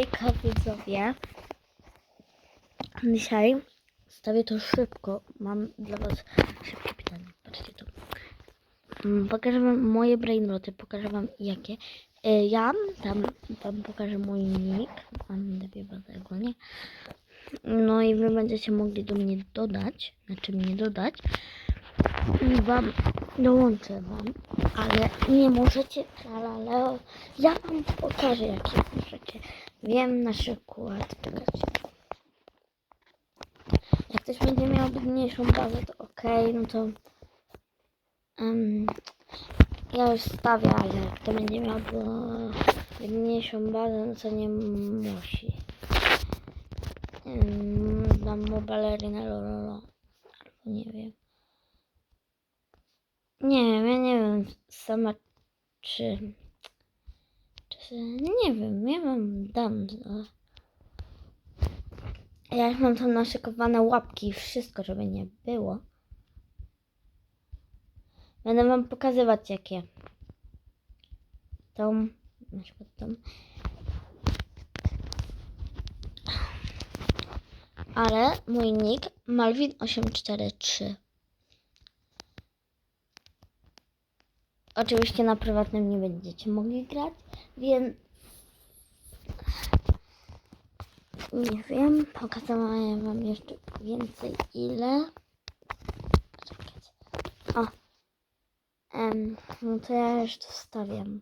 Hejka. Dzisiaj stawię to szybko. Mam dla was szybkie pytanie. Patrzcie tu. Mm, Pokażę wam moje brainroty, pokażę wam jakie. E, Ja tam wam pokażę mój nick. Mam bazę ogólnie. No i wy będziecie mogli do mnie dodać. Znaczy mnie dodać. I wam dołączę wam. Ale nie możecie, ale ja wam pokażę jakie możecie. Wiem na przykład, czekajcie. Jak ktoś będzie miał biedniejszą bazę, to ok, no to em, ja już stawię, ale jak to będzie miał biedniejszą bazę, no to nie musi. Um, dam mu balerinę lololo. Albo nie wiem. Nie wiem, ja nie wiem sama czy... nie wiem, ja wam dam. No. Ja już mam tam naszykowane łapki i wszystko, żeby nie było. Będę wam pokazywać jakie. Tą, na przykład tą. Ale mój nick Malwin843. Oczywiście na prywatnym nie będziecie mogli grać, więc nie wiem, pokazałem wam jeszcze więcej ile. O. Em, no to ja to wstawiam.